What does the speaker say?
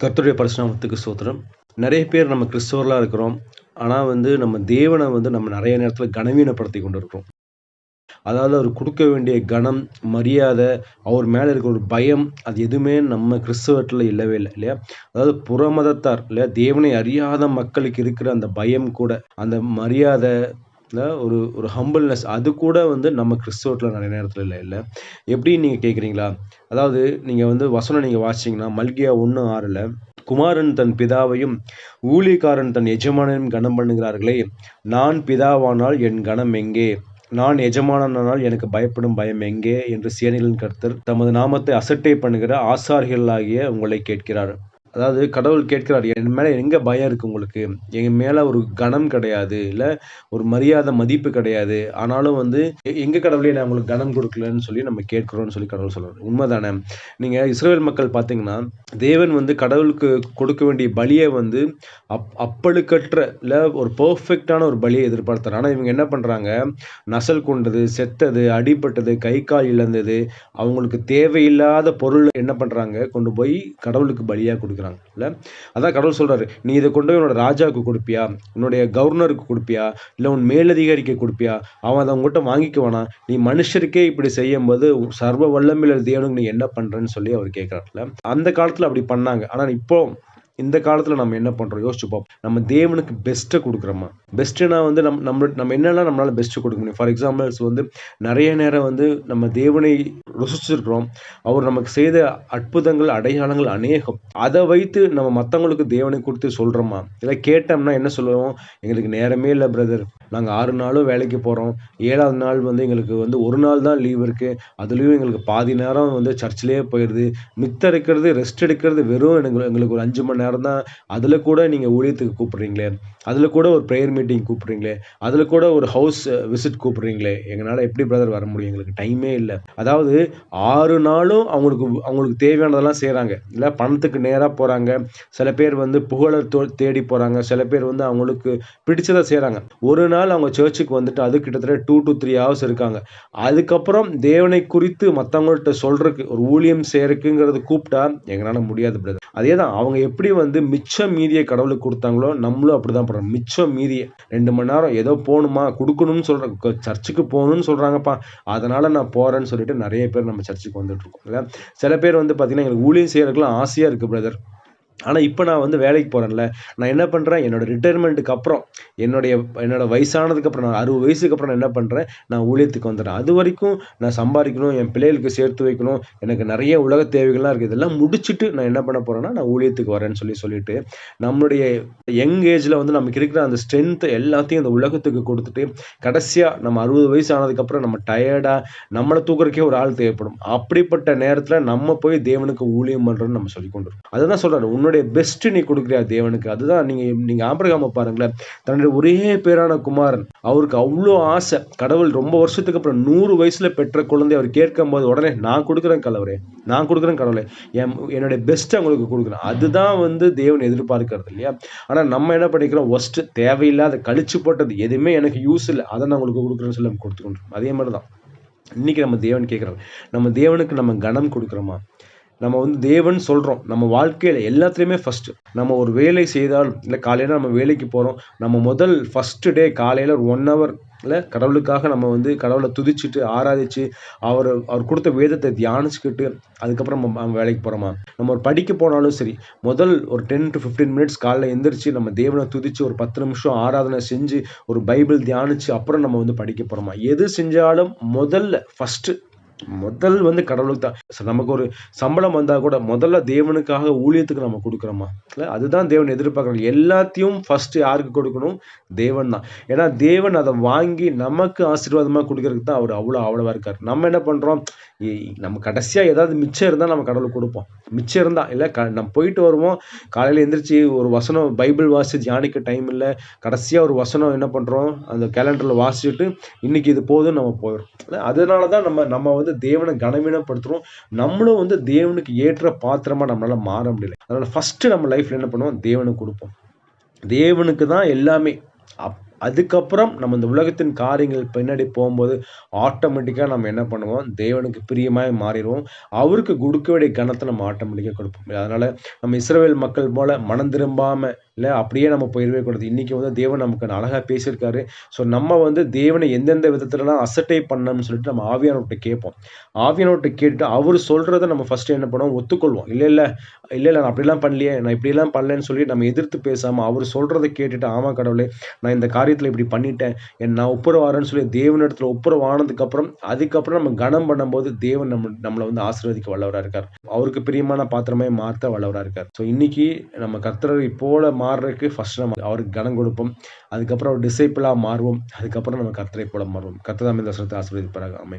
கர்த்தருடைய பரிசுநாமத்துக்கு சோத்திரம் நிறைய பேர் நம்ம கிறிஸ்தவர்களாக இருக்கிறோம். ஆனால் வந்து நம்ம தேவனை வந்து நம்ம நிறைய நேரத்தில் கனவீனப்படுத்தி கொண்டு இருக்கிறோம் அதாவது அவர் கொடுக்க வேண்டிய கணம் மரியாதை அவர் மேலே இருக்கிற ஒரு பயம் அது எதுவுமே நம்ம கிறிஸ்தவத்தில் இல்லவே இல்லை இல்லையா? அதாவது புறமதத்தார் இல்லையா? தேவனை அறியாத மக்களுக்கு இருக்கிற அந்த பயம் கூட அந்த மரியாதை ஒரு ஒரு ஹம்பிள்னஸ் அது கூட வந்து நம்ம கிறிஸ்தவத்தில் நிறைய நேரத்தில் இல்லை இல்லை. எப்படி நீங்கள் கேட்குறீங்களா அதாவது நீங்கள் வந்து வசனம் நீங்கள் வாசிச்சிங்கன்னா மல்கியா ஒன்று ஆறில் குமாரன் தன் பிதாவையும் ஊழியக்காரன் தன் எஜமானையும் கனம் பண்ணுகிறார்களே. நான் பிதாவானால் என் கனம் எங்கே? நான் எஜமானனால் எனக்கு பயப்படும் பயம் எங்கே? என்று சேனைகளின் கர்த்தர் தமது நாமத்தை அசட்டை பண்ணுகிற ஆசார்களாகிய உங்களை கேட்கிறார். அதாவது கடவுள் கேட்கிறார் என் மேலே எங்கே பயம் இருக்குது உங்களுக்கு? எங்கள் மேலே ஒரு கனம் கிடையாது இல்லை ஒரு மரியாதை மதிப்பு கிடையாது. ஆனாலும் வந்து எங்கள் கடவுளே நான் உங்களுக்கு கனம் கொடுக்கலன்னு சொல்லி நம்ம கேட்குறோம்னு சொல்லி கடவுள் சொல்கிறார் உண்மைதானே? நீங்கள் இஸ்ரேல் மக்கள் பார்த்தீங்கன்னா தேவன் வந்து கடவுளுக்கு கொடுக்க வேண்டிய பலியை வந்து அப் அப்பழுக்கற்ற இல்லை ஒரு பர்ஃபெக்டான ஒரு பலியை எதிர்பார்த்தார். ஆனால் இவங்க என்ன பண்ணுறாங்க நசல் கொண்டது செத்தது அடிபட்டது கை கால் இழந்தது அவங்களுக்கு தேவையில்லாத பொருள் என்ன பண்ணுறாங்க கொண்டு போய் கடவுளுக்கு பலியாக கொடுக்குறாங்க. இல்லை அதான் கடவுள் சொல்கிறாரு நீ இதை கொண்டு போய் உன்னோட ராஜாவுக்கு கொடுப்பியா? உன்னுடைய கவர்னருக்கு கொடுப்பியா? இல்லை உன் மேலதிகாரிக்கு கொடுப்பியா? அவன் அதை உங்கள்கிட்ட வாங்கிக்குவானா? நீ மனுஷருக்கே இப்படி செய்யும்போது சர்வ வல்லமில்ல தேவனுக்கு நீ என்ன பண்ணுறேன்னு சொல்லி அவர் கேட்குறாருல அந்த காலத்தில் அப்படி பண்ணாங்க. ஆனால் இப்போ இந்த காலத்தில் நம்ம என்ன பண்ணுறோம் யோசிச்சு பார்ப்போம். நம்ம தேவனுக்கு பெஸ்ட்டை கொடுக்குறோமா? பெஸ்ட்டுனா வந்து நம்ம நம்ம நம்ம என்னெல்லாம் நம்மளால் பெஸ்ட்டு கொடுக்க முடியும்? ஃபார் எக்ஸாம்பிள்ஸ் வந்து நிறைய நேரம் வந்து நம்ம தேவனை ருசிச்சிருக்கிறோம். அவர் நமக்கு செய்த அற்புதங்கள் அடையாளங்கள் அநேகம். அதை வைத்து நம்ம மற்றவங்களுக்கு தேவனை கொடுத்து சொல்கிறோமா இல்லை கேட்டோம்னா என்ன சொல்லுவோம்? எங்களுக்கு நேரமே இல்லை பிரதர் நாங்கள் ஆறு நாளும் வேலைக்கு போகிறோம் ஏழாவது நாள் வந்து எங்களுக்கு வந்து ஒரு நாள் தான் லீவ் இருக்குது அதுலேயும் எங்களுக்கு பாதி நேரம் வந்து சர்ச்சிலே போயிடுது. மித்த இருக்கிறது ரெஸ்ட் எடுக்கிறது வெறும் எங்களுக்கு எங்களுக்கு ஒரு அஞ்சு மணி நேரம் தான் அதில் கூட நீங்கள் ஊழியத்துக்கு கூப்பிட்றீங்களே அதில் கூட ஒரு ப்ரேயர் மீட்டிங் கூப்பிட்றீங்களே அதில் கூட ஒரு ஹவுஸ் விசிட் கூப்பிட்றீங்களே எங்களால் எப்படி பிரதர் வர முடியும்? எங்களுக்கு டைமே இல்லை. அதாவது ஆறு நாளும் அவங்களுக்கு அவங்களுக்கு தேவையானதெல்லாம் செய்கிறாங்க இல்லை பணத்துக்கு நேராக போகிறாங்க சில பேர் வந்து புகழை தேடி போகிறாங்க சில பேர் வந்து அவங்களுக்கு பிடிச்சதை செய்கிறாங்க ஒரு நாள் அவங்க சர்ச்சுக்கு வந்துட்டு அது கிட்டத்தட்ட டூ டு த்ரீ ஹவர்ஸ் இருக்காங்க. அதுக்கப்புறம் தேவனை குறித்து மற்றவங்கள்ட்ட சொல்றதுக்கு ஒரு ஊழியம் செய்கிறதுக்குங்கிறது கூப்பிட்டா எங்களால் முடியாது பிரதர் அதே தான் அவங்க எப்படி வந்து மிச்சம் மீதியை கடவுளுக்கு கொடுத்தாங்களோ நம்மளும் அப்படிதான் பண்ணுறோம் மிச்சம் மீதியை ரெண்டு மணி நேரம் ஏதோ போகணுமா? கொடுக்கணும்னு சொல்கிற சர்ச்சுக்கு போகணும்னு சொல்றாங்கப்பா. அதனால நான் போறேன்னு சொல்லிட்டு நிறைய பேர் நம்ம சர்ச்சுக்கு வந்துட்டு இருக்கோம் இல்ல சில பேர் வந்து பார்த்திங்கன்னா எங்களுக்கு ஊழியம் செய்கிறதுக்குலாம் ஆசையா இருக்கு பிரதர் ஆனால் இப்போ நான் வந்து வேலைக்கு போகிறேன்ல நான் என்ன பண்ணுறேன் என்னோடய ரிட்டையர்மெண்ட்டுக்கு அப்புறம் என்னுடைய என்னோடய வயசானதுக்கப்புறம் நான் அறுபது வயசுக்கு அப்புறம் நான் என்ன பண்ணுறேன் நான் ஊழியத்துக்கு வந்துடுறேன். அது வரைக்கும் நான் சம்பாதிக்கணும் என் பிள்ளைகளுக்கு சேர்த்து வைக்கணும் எனக்கு நிறைய உலக தேவைகள்லாம் இருக்குது இதெல்லாம் முடிச்சுட்டு நான் என்ன பண்ண போகிறேன்னா நான் ஊழியத்துக்கு வரேன்னு சொல்லி சொல்லிட்டு நம்மளுடைய யங் ஏஜில் வந்து நமக்கு இருக்கிற அந்த ஸ்ட்ரென்த்தை எல்லாத்தையும் அந்த உலகத்துக்கு கொடுத்துட்டு கடைசியாக நம்ம அறுபது வயசு ஆனதுக்கப்புறம் நம்ம டயர்டாக நம்மளை தூக்குறக்கே ஒரு ஆள் தேவைப்படும். அப்படிப்பட்ட நேரத்தில் நம்ம போய் தேவனுக்கு ஊழியம் பண்ணுறோன்னு நம்ம சொல்லி கொண்டு வரோம் அதுதான் சொல்கிறாரு உன்னுடைய பெஸ்ட் நீ கொடுக்குறியா தேவனுக்கு? அதுதான் நீங்கள் நீங்கள் ஆபிரகாம பாருங்களேன். தன்னுடைய ஒரே பேரான குமாரன். அவருக்கு அவ்வளோ ஆசை. கடவுள் ரொம்ப வருஷத்துக்கு அப்புறம் நூறு வயசுல பெற்ற குழந்தை அவர் கேட்கும்போது உடனே நான் கொடுக்குறேன் கலவரே நான் கொடுக்குறேன் கடவுளே என் என்னுடைய பெஸ்ட்டை அவங்களுக்கு கொடுக்குறேன். அதுதான் வந்து தேவன் எதிர்பார்க்கறது இல்லையா? ஆனால் நம்ம என்ன பண்ணிக்கிறோம்? ஒஸ்ட் தேவையில்லாத கழிச்சு போட்டது எதுவுமே எனக்கு யூஸ் இல்லை. அதை நான் உங்களுக்கு கொடுக்குறேன்னு சொல்லி நம்ம கொடுத்துக்கொண்டோம் அதே மாதிரி தான் இன்னைக்கு நம்ம தேவன் கேட்குறோம் நம்ம தேவனுக்கு நம்ம கனம் கொடுக்குறோமா? நம்ம வந்து தேவன் சொல்கிறோம் நம்ம வாழ்க்கையில் எல்லாத்துலேயுமே ஃபஸ்ட்டு நம்ம ஒரு வேலை செய்தாலும் இல்லை காலையில் நம்ம வேலைக்கு போகிறோம் நம்ம முதல் ஃபஸ்ட்டு டே காலையில் ஒரு ஒன் ஹவர் இல்லை கடவுளுக்காக நம்ம வந்து கடவுளை துதிச்சுட்டு ஆராதிச்சு அவர் அவர் கொடுத்த வேதத்தை தியானிச்சுக்கிட்டு அதுக்கப்புறம் நம்ம நம்ம வேலைக்கு போகிறோமா நம்ம ஒரு படிக்க போனாலும் சரி முதல் ஒரு டென் டு ஃபிஃப்டீன் மினிட்ஸ் காலைல எந்திரிச்சு நம்ம தேவனை துதிச்சு ஒரு பத்து நிமிஷம் ஆராதனை செஞ்சு ஒரு பைபிள் தியானிச்சு அப்புறம் நம்ம வந்து படிக்க போகிறோமா எது செஞ்சாலும் முதல்ல ஃபஸ்ட்டு முதல் வந்து கடவுளுக்கு தான். நமக்கு ஒரு சம்பளம் வந்தால் கூட முதல்ல தேவனுக்காக ஊழியத்துக்கு நம்ம கொடுக்குறோமா? இல்லை அதுதான் தேவன் எதிர்பார்க்குறோம் எல்லாத்தையும் ஃபஸ்ட்டு யாருக்கு கொடுக்கணும்? தேவன் தான். ஏன்னா தேவன் அதை வாங்கி நமக்கு ஆசீர்வாதமாக கொடுக்கறதுக்கு தான் அவர் அவ்வளோ அவ்வளோவா இருக்கார். நம்ம என்ன பண்ணுறோம் நம்ம கடைசியாக ஏதாவது மிச்சம் இருந்தால் நம்ம கடவுளுக்கு கொடுப்போம். மிச்சம் இருந்தால் இல்லை க நம்ம போயிட்டு வருவோம். காலையில் எந்திரிச்சு ஒரு வசனம் பைபிள் வாசி தியானிக்க டைம் இல்லை. கடைசியாக ஒரு வசனம் என்ன பண்ணுறோம் அந்த கேலண்டரில் வாசிச்சுட்டு இன்றைக்கி இது போதும் நம்ம போயிடும் அதனால தான் நம்ம நம்ம வந்து தேவனை கனவீனப்படுத்துகிறோம் நம்மளும் வந்து தேவனுக்கு ஏற்ற பாத்திரமாக நம்மளால மாற முடியல. அதனால் ஃபஸ்ட்டு நம்ம லைஃப்பில் என்ன பண்ணுவோம்? தேவனுக்கு கொடுப்போம். தேவனுக்கு தான் எல்லாமே. அப் அதுக்கப்புறம் நம்ம இந்த உலகத்தின் காரியங்கள் பின்னாடி போகும்போது ஆட்டோமேட்டிக்கா நம்ம என்ன பண்ணுவோம், தேவனுக்கு பிரியமாக மாறிடுவோம். அவருக்கு கொடுக்க வேண்டிய கணத்தை நம்ம ஆட்டோமேட்டிக்காக கொடுப்போம். அதனால நம்ம இஸ்ரேல் மக்கள் போல மனம் திரும்பாம, இல்லை அப்படியே நம்ம போயிடவே கூடாது. இன்றைக்கி வந்து தேவன் நமக்கு அழகாக பேசியிருக்காரு. ஸோ நம்ம வந்து தேவனை எந்தெந்த விதத்துலலாம் அசட்டை பண்ணணும்னு சொல்லிட்டு நம்ம ஆவியானவர்கிட்ட கேட்போம். ஆவியானவர்கிட்ட கேட்டுட்டு அவர் சொல்கிறத நம்ம ஃபர்ஸ்ட்டு என்ன பண்ணுவோம், ஒத்துக்கொள்வோம். இல்லை இல்லை இல்லை இல்லை நான் அப்படிலாம் பண்ணலையே, நான் இப்படிலாம் பண்ணலன்னு சொல்லி நம்ம எதிர்த்து பேசாமல் அவர் சொல்கிறத கேட்டுட்டு, ஆமா கடவுளே, நான் இந்த காரியத்தில் இப்படி பண்ணிட்டேன். என் நான் ஒப்புரவாறேன்னு சொல்லி தேவனிடத்தில் ஒப்புரவானதுக்கப்புறம், அதுக்கப்புறம் நம்ம கனம் பண்ணும்போது தேவன் நம்ம நம்மளை வந்து ஆசீர்வதிக்க வல்லவராக இருக்கார். அவருக்கு பிரியமான பாத்திரமே மாற்ற வல்லவராக இருக்கார். ஸோ இன்னைக்கு நம்ம கர்த்தரை போல மாறுறதுக்கு ஃபர்ஸ்ட் நம்ம அவருக்கு கனம் கொடுப்போம். அதுக்கப்புறம் அவர் டிசைப்பிளாக மாறுவோம். அதுக்கப்புறம் நம்ம கர்த்தரை போல மாறுவோம். கர்த்தர் அமைந்த இந்த ஆசிரியர் பிறகு அமை